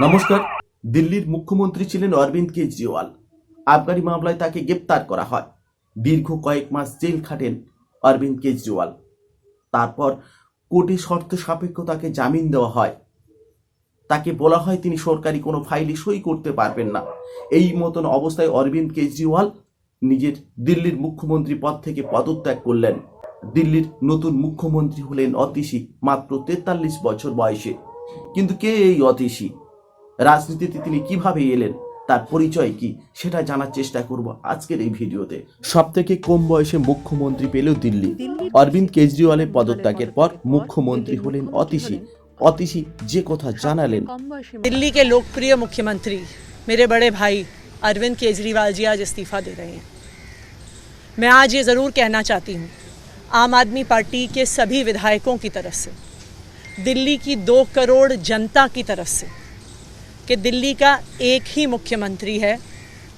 নমস্কার। দিল্লির মুখ্যমন্ত্রী ছিলেন অরবিন্দ কেজরিওয়াল। আবগারি মামলায় তাকে গ্রেপ্তার করা হয়। দীর্ঘ কয়েক মাস জেল খাটেন অরবিন্দ কেজরিওয়াল। তারপর কোর্টে শর্ত সাপেক্ষ তাকে জামিন দেওয়া হয়। তাকে বলা হয় তিনি সরকারি কোনো ফাইলে সই করতে পারবেন না। এই মতন অবস্থায় অরবিন্দ কেজরিওয়াল নিজের দিল্লির মুখ্যমন্ত্রী পদ থেকে পদত্যাগ করলেন। দিল্লির নতুন মুখ্যমন্ত্রী হলেন অতীশী, মাত্র তেতাল্লিশ বছর বয়সে। কিন্তু কে এই অতীশী? রাজনীতিতে তিনি কিভাবে এলেন তার পরিচয় কি সেটা জানার চেষ্টা করব আজকের এই ভিডিওতে সব থেকে কম বয়সে মুখ্যমন্ত্রী পেল দিল্লি অরবিন্দ কেজরিওয়ালের পদত্যাগের পর মুখ্যমন্ত্রী হলেন অতীশী অতীশী যে কথা জানালেন दिल्ली के लोकप्रिय मुख्यमंत्री मेरे बड़े भाई अरविंद केजरीवाल जी आज इस्तीफा दे रहे हैं मैं आज ये ज़रूर कहना चाहती हूँ आम आदमी पार्टी के सभी विधायकों की तरफ से दिल्ली की दो करोड़ जनता की तरफ से कि दिल्ली का एक ही मुख्यमंत्री है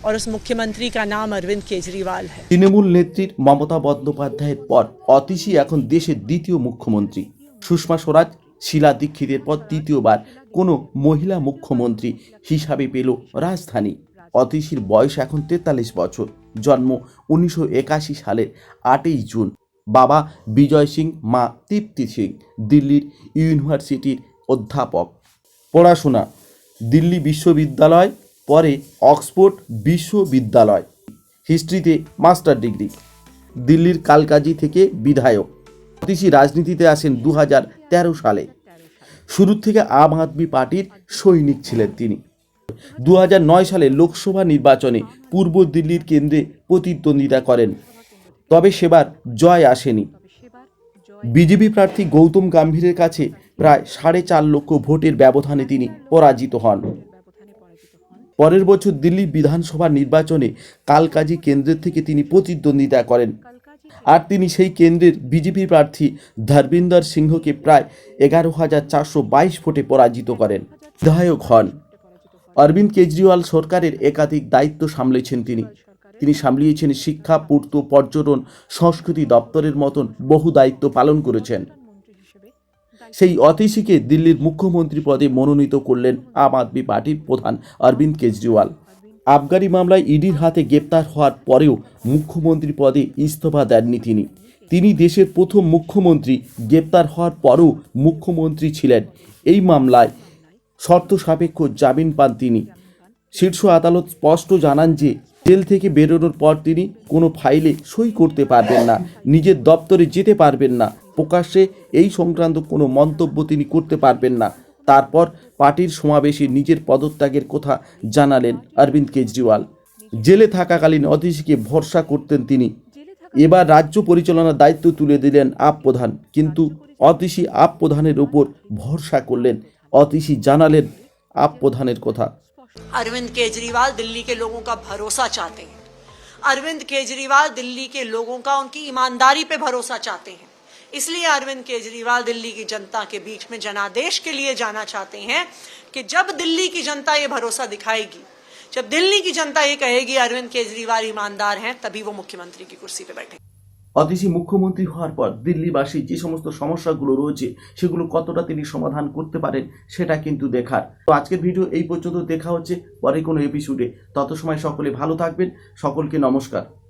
और उस मुख्यमंत्री का नाम अरविंद केजरीवाल है তৃণমূল নেত্রীর মমতা বন্দ্যোপাধ্যায়ের পর অতীশী এখন দেশের দ্বিতীয় মুখ্যমন্ত্রী সুষমা স্বরাজ শিলা দীক্ষিতের পর তৃতীয়বার কোনো মহিলা মুখ্যমন্ত্রী হিসাবে পেল রাজধানী অতীশীর বয়স এখন তেতাল্লিশ বছর জন্ম উনিশশো একাশি সালের আটই জুন বাবা বিজয় সিং মা তৃপ্তি সিং দিল্লির ইউনিভার্সিটির অধ্যাপক পড়াশোনা দিল্লি বিশ্ববিদ্যালয়, পরে অক্সফোর্ড বিশ্ববিদ্যালয়। হিস্ট্রিতে মাস্টার ডিগ্রি। দিল্লির কালকাজি থেকে বিধায়ক। অতীশী রাজনীতিতে আসেন দু সালে। শুরু থেকে আম আদমি পার্টির সৈনিক ছিলেন তিনি। দু সালে লোকসভা নির্বাচনে পূর্ব দিল্লির কেন্দ্রে প্রতিদ্বন্দ্বিতা করেন। তবে সেবার জয় আসেনি। বিজেপি প্রার্থী গৌতম গাম্ভীরের কাছে প্রায় সাড়ে চার লক্ষ ভোটের ব্যবধানে তিনি পরাজিত হন। পরের বছর দিল্লি বিধানসভা নির্বাচনে কালকাজি কেন্দ্রের থেকে তিনি প্রতিদ্বন্দ্বিতা করেন। আর তিনি সেই কেন্দ্রের বিজেপি প্রার্থী ধর্মিন্দর সিংহকে প্রায় এগারো হাজার চারশো বাইশ ভোটে পরাজিত করেন। বিধায়ক হন। অরবিন্দ কেজরিওয়াল সরকারের একাধিক দায়িত্ব সামলেছেন তিনি। তিনি সামলিয়েছেন শিক্ষা, পূর্ত, পর্যটন, সংস্কৃতি দপ্তরের মতন বহু দায়িত্ব পালন করেছেন। সেই অতীশীকে দিল্লির মুখ্যমন্ত্রী পদে মনোনীত করলেন আম আদমি পার্টির প্রধান অরবিন্দ কেজরিওয়াল। আবগারি মামলায় ইডির হাতে গ্রেপ্তার হওয়ার পরেও মুখ্যমন্ত্রী পদে ইস্তফা দেননি তিনি। তিনি দেশের প্রথম মুখ্যমন্ত্রী, গ্রেপ্তার হওয়ার পরও মুখ্যমন্ত্রী ছিলেন। এই মামলায় শর্ত সাপেক্ষ জামিন পান তিনি। শীর্ষ আদালত স্পষ্ট জানান যে জেল থেকে বেরোনোর পর তিনি কোনো ফাইলে সই করতে পারবেন না, নিজের দপ্তরে যেতে পারবেন না। প্রকাশ্যে এই সংক্রান্ত কোনো মন্তব্য তিনি করতে পারবেন না। তারপর পার্টির সমাবেশে নিজের পদত্যাগের কথা জানালেন অরবিন্দ কেজরিওয়াল। জেলে থাকাকালীন অতীশীকে ভরসা করতেন তিনি। এবার রাজ্য পরিচালনার দায়িত্ব তুলে দিলেন আপ প্রধান, কিন্তু অতীশী আপ প্রধানের উপর ভরসা করলেন। অতীশী জানালেন আপ প্রধানের কথা। अरविंद केजरीवाल दिल्ली के लोगों का भरोसा चाहते हैं। अरविंद केजरीवाल दिल्ली के लोगों का उनकी ईमानदारी पे भरोसा चाहते हैं। इसलिए अरविंद केजरीवाल दिल्ली की जनता के बीच में जनादेश के लिए जाना चाहते हैं कि जब दिल्ली की जनता ये भरोसा दिखाएगी, जब दिल्ली की जनता ये कहेगी, अरविंद केजरीवाल ईमानदार हैं, तभी वो मुख्यमंत्री की कुर्सी पे बैठे অতীশী মুখ্যমন্ত্রী হওয়ার পর দিল্লিবাসী যে সমস্ত সমস্যাগুলো রয়েছে, সেগুলো কতটা তিনি সমাধান করতে পারেন সেটা কিন্তু দেখার। তো আজকের ভিডিও এই পর্যন্ত। দেখা হচ্ছে পরে কোনো এপিসোডে তত সময় সকলে ভালো থাকবেন। সকলকে নমস্কার।